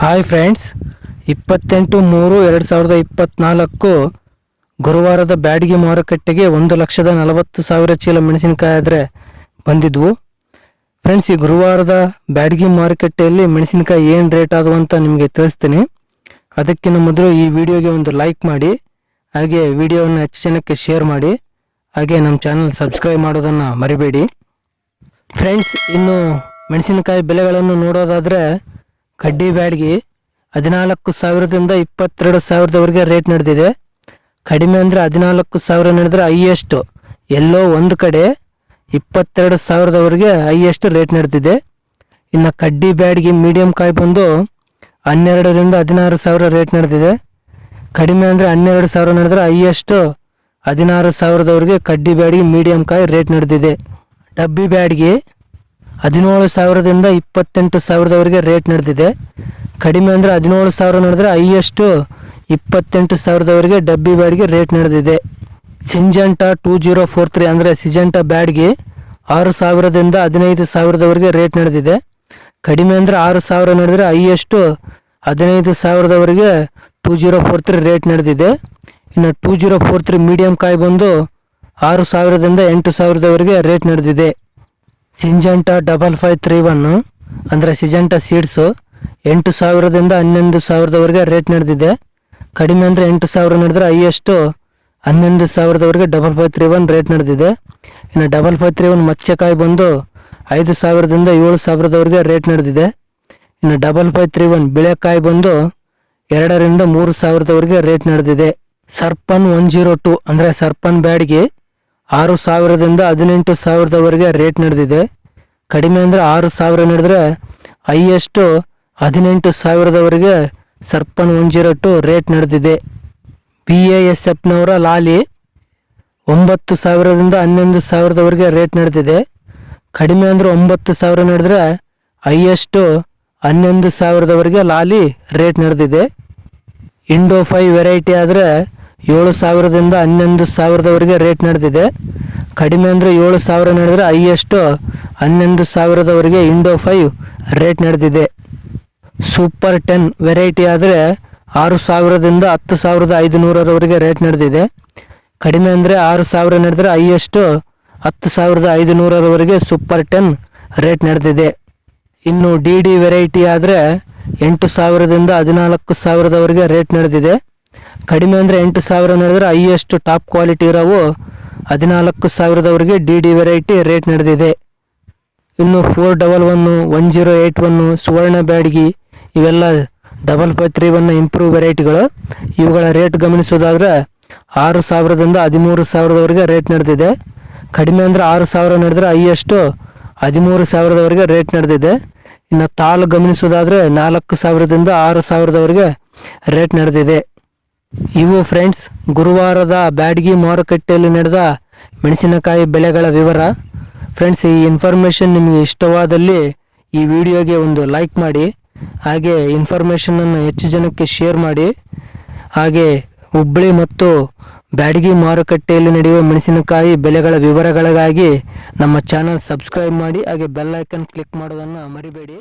Hi friends, ಇಪ್ಪತ್ತೆಂಟು ಮೂರು ಎರಡು ಸಾವಿರದ ಇಪ್ಪತ್ತ್ನಾಲ್ಕು ಗುರುವಾರದ ಬ್ಯಾಡಗಿ ಮಾರುಕಟ್ಟೆಗೆ ಒಂದು ಲಕ್ಷದ ನಲವತ್ತು ಸಾವಿರ ಚೀಲ ಮೆಣಸಿನಕಾಯಿ ಆದರೆ ಬಂದಿದ್ವು. ಫ್ರೆಂಡ್ಸ್, ಈ ಗುರುವಾರದ ಬ್ಯಾಡಗಿ ಮಾರುಕಟ್ಟೆಯಲ್ಲಿ ಮೆಣಸಿನಕಾಯಿ ಏನು ರೇಟ್ ಆದವು ಅಂತ ನಿಮಗೆ ತಿಳಿಸ್ತೀನಿ. ಅದಕ್ಕಿಂತ ಮೊದಲು ಈ ವಿಡಿಯೋಗೆ ಒಂದು ಲೈಕ್ ಮಾಡಿ, ಹಾಗೆ ವಿಡಿಯೋವನ್ನು ಹೆಚ್ಚು ಜನಕ್ಕೆ ಶೇರ್ ಮಾಡಿ, ಹಾಗೆ ನಮ್ಮ ಚಾನಲ್ ಸಬ್ಸ್ಕ್ರೈಬ್ ಮಾಡೋದನ್ನು ಮರಿಬೇಡಿ. ಫ್ರೆಂಡ್ಸ್, ಇನ್ನು ಮೆಣಸಿನಕಾಯಿ ಬೆಲೆಗಳನ್ನು ನೋಡೋದಾದರೆ ಕಡ್ಡಿ ಬ್ಯಾಡ್ಗಿ ಹದಿನಾಲ್ಕು ಸಾವಿರದಿಂದ ಇಪ್ಪತ್ತೆರಡು ಸಾವಿರದವರೆಗೆ ರೇಟ್ ನಡೆದಿದೆ. ಕಡಿಮೆ ಅಂದರೆ ಹದಿನಾಲ್ಕು ಸಾವಿರ ನಡೆದ್ರೆ ಹೈಯೆಸ್ಟು. ಎಲ್ಲೋ ಒಂದು ಕಡೆ ಇಪ್ಪತ್ತೆರಡು ಸಾವಿರದವರೆಗೆ ಹೈಯೆಸ್ಟ್ ರೇಟ್ ನಡೆದಿದೆ. ಇನ್ನು ಕಡ್ಡಿ ಬ್ಯಾಡ್ಗಿ ಮೀಡಿಯಂ ಕಾಯಿ ಬಂದು ಹನ್ನೆರಡರಿಂದ ಹದಿನಾರು ಸಾವಿರ ರೇಟ್ ನಡೆದಿದೆ. ಕಡಿಮೆ ಅಂದರೆ ಹನ್ನೆರಡು ಸಾವಿರ ನಡೆದ್ರೆ ಹೈಯೆಸ್ಟು ಹದಿನಾರು ಸಾವಿರದವರೆಗೆ ಕಡ್ಡಿ ಬ್ಯಾಡ್ಗಿ ಮೀಡಿಯಂ ಕಾಯಿ ರೇಟ್ ನಡೆದಿದೆ. ಡಬ್ಬಿ ಬ್ಯಾಡ್ಗಿ ಹದಿನೇಳು ಸಾವಿರದಿಂದ ಇಪ್ಪತ್ತೆಂಟು ಸಾವಿರದವರೆಗೆ ರೇಟ್ ನಡೆದಿದೆ. ಕಡಿಮೆ ಅಂದರೆ ಹದಿನೇಳು ಸಾವಿರ ನಡೆದ್ರೆ ಹೈಯೆಸ್ಟು ಇಪ್ಪತ್ತೆಂಟು ಸಾವಿರದವರೆಗೆ ಡಬ್ಬಿ ಬ್ಯಾಡ್ಗೆ ರೇಟ್ ನಡೆದಿದೆ. Syngenta two zero four three ಅಂದರೆ ಸಿಜೆಂಟಾ ಬ್ಯಾಡ್ಗೆ ಆರು ಸಾವಿರದಿಂದ ಹದಿನೈದು ಸಾವಿರದವರೆಗೆ ರೇಟ್ ನಡೆದಿದೆ. ಕಡಿಮೆ ಅಂದರೆ ಆರು ಸಾವಿರ ನಡೆದ್ರೆ ಹೈಯೆಸ್ಟು ಹದಿನೈದು ಸಾವಿರದವರೆಗೆ two zero four three rate ನಡೆದಿದೆ. ಇನ್ನು two zero four three medium ಕಾಯಿ ಬಂದು ಆರು ಸಾವಿರದಿಂದ ಎಂಟು ಸಾವಿರದವರೆಗೆ ರೇಟ್ ನಡೆದಿದೆ. Syngenta double five three one ಅಂದರೆ ಸಿಜೆಂಟಾ ಸೀಡ್ಸು ಎಂಟು ಸಾವಿರದಿಂದ ಹನ್ನೊಂದು ಸಾವಿರದವರೆಗೆ ರೇಟ್ ನಡೆದಿದೆ. ಕಡಿಮೆ ಅಂದರೆ ಎಂಟು ಸಾವಿರ ನಡೆದ್ರೆ ಹೈಯೆಸ್ಟು ಹನ್ನೊಂದು ಸಾವಿರದವರೆಗೆ double five three one rate ನಡೆದಿದೆ. ಇನ್ನು ಡಬಲ್ ಫೈವ್ ತ್ರೀ ಒನ್ ಮತ್ಸ್ಯಕಾಯಿ ಬಂದು ಐದು ಸಾವಿರದಿಂದ ಏಳು ಸಾವಿರದವರೆಗೆ ರೇಟ್ ನಡೆದಿದೆ. ಇನ್ನು ಡಬಲ್ ಫೈವ್ ತ್ರೀ ಒನ್ ಬಿಳೆಕಾಯಿ ಬಂದು ಎರಡರಿಂದ ಮೂರು ಸಾವಿರದವರೆಗೆ ರೇಟ್ ನಡೆದಿದೆ. ಸರ್ಪನ್ ಒನ್ ಜೀರೋ ಟು ಅಂದರೆ ಸರ್ಪನ್ ಬ್ಯಾಡ್ಗೆ ಆರು ಸಾವಿರದಿಂದ ಹದಿನೆಂಟು ಸಾವಿರದವರೆಗೆ ರೇಟ್ ನಡೆದಿದೆ. ಕಡಿಮೆ ಅಂದರೆ ಆರು ಸಾವಿರ ನಡೆದ್ರೆ ಹೈಯೆಸ್ಟು ಹದಿನೆಂಟು ಸಾವಿರದವರೆಗೆ Sarpan one zero two rate ನಡೆದಿದೆ. ಬಿ ಎ ಎಸ್ ಎಫ್ನವರ ಲಾಲಿ ಒಂಬತ್ತು ಸಾವಿರದಿಂದ ಹನ್ನೊಂದು ಸಾವಿರದವರೆಗೆ ರೇಟ್ ನಡೆದಿದೆ. ಕಡಿಮೆ ಅಂದರೆ ಒಂಬತ್ತು ಸಾವಿರ ನಡೆದ್ರೆ ಹೈಯೆಸ್ಟು ಹನ್ನೊಂದು ಸಾವಿರದವರೆಗೆ ಲಾಲಿ ರೇಟ್ ನಡೆದಿದೆ. ಇಂಡೋ ಫೈ ವೆರೈಟಿ ಆದರೆ ಏಳು ಸಾವಿರದಿಂದ ಹನ್ನೊಂದು ಸಾವಿರದವರೆಗೆ ರೇಟ್ ನಡೆದಿದೆ. ಕಡಿಮೆ ಅಂದರೆ ಏಳು ಸಾವಿರ ನಡೆದರೆ ಹೈಯೆಸ್ಟು ಹನ್ನೊಂದು ಸಾವಿರದವರೆಗೆ ಇಂಡೋ ಫೈವ್ ರೇಟ್ ನಡೆದಿದೆ. ಸೂಪರ್ ಟೆನ್ ವೆರೈಟಿ ಆದರೆ ಆರು ಸಾವಿರದಿಂದ ಹತ್ತು ಸಾವಿರದ ಐದುನೂರರವರೆಗೆ ರೇಟ್ ನಡೆದಿದೆ. ಕಡಿಮೆ ಅಂದರೆ ಆರು ಸಾವಿರ ನಡೆದರೆ ಹೈಯೆಸ್ಟು ಹತ್ತು ಸಾವಿರದ ಐದುನೂರರವರೆಗೆ ಸೂಪರ್ ಟೆನ್ ರೇಟ್ ನಡೆದಿದೆ. ಇನ್ನು ಡಿ ಡಿ ವೆರೈಟಿ ಆದರೆ ಎಂಟು ಸಾವಿರದಿಂದ ಹದಿನಾಲ್ಕು ಸಾವಿರದವರೆಗೆ ರೇಟ್ ನಡೆದಿದೆ. ಕಡಿಮೆ ಅಂದರೆ ಎಂಟು ಸಾವಿರ ನಡೆದ್ರೆ ಹೈಯೆಸ್ಟ್ ಟಾಪ್ ಕ್ವಾಲಿಟಿ ಇರೋವು ಹದಿನಾಲ್ಕು ಸಾವಿರದವರೆಗೆ ಡಿ ಡಿ ವೆರೈಟಿ ರೇಟ್ ನಡೆದಿದೆ. ಇನ್ನು four double one one zero eight one Suvarna Byadgi ಇವೆಲ್ಲ double five three one improve ವೆರೈಟಿಗಳು ಇವುಗಳ ರೇಟ್ ಗಮನಿಸೋದಾದ್ರೆ ಆರು ಸಾವಿರದಿಂದ ಹದಿಮೂರು ಸಾವಿರದವರೆಗೆ ರೇಟ್ ನಡೆದಿದೆ. ಕಡಿಮೆ ಅಂದರೆ ಆರು ಸಾವಿರ ನಡೆದ್ರೆ ಹೈಯೆಸ್ಟು ಹದಿಮೂರು ಸಾವಿರದವರೆಗೆ ರೇಟ್ ನಡೆದಿದೆ. ಇನ್ನು ತಾಳು ಗಮನಿಸೋದಾದರೆ ನಾಲ್ಕು ಸಾವಿರದಿಂದ ಆರು ಸಾವಿರದವರೆಗೆ ರೇಟ್ ನಡೆದಿದೆ. ಇವು ಫ್ರೆಂಡ್ಸ್ ಗುರುವಾರದ ಬ್ಯಾಡ್ಗಿ ಮಾರುಕಟ್ಟೆಯಲ್ಲಿ ನಡೆದ ಮೆಣಸಿನಕಾಯಿ ಬೆಲೆಗಳ ವಿವರ. ಫ್ರೆಂಡ್ಸ್ ಈ ಇನ್ಫಾರ್ಮೇಷನ್ ನಿಮಗೆ ಇಷ್ಟವಾದಲ್ಲಿ ಈ ವಿಡಿಯೋಗೆ ಒಂದು ಲೈಕ್ ಮಾಡಿ, ಹಾಗೆ ಇನ್ಫಾರ್ಮೇಷನನ್ನು ಹೆಚ್ಚು ಜನಕ್ಕೆ ಶೇರ್ ಮಾಡಿ. ಹಾಗೆ ಹುಬ್ಬಳ್ಳಿ ಮತ್ತು ಬ್ಯಾಡಗಿ ಮಾರುಕಟ್ಟೆಯಲ್ಲಿ ನಡೆಯುವ ಮೆಣಸಿನಕಾಯಿ ಬೆಲೆಗಳ ವಿವರಗಳಿಗಾಗಿ ನಮ್ಮ ಚಾನಲ್ ಸಬ್ಸ್ಕ್ರೈಬ್ ಮಾಡಿ, ಹಾಗೆ ಬೆಲ್ ಕ್ಲಿಕ್ ಮಾಡೋದನ್ನು ಮರಿಬೇಡಿ.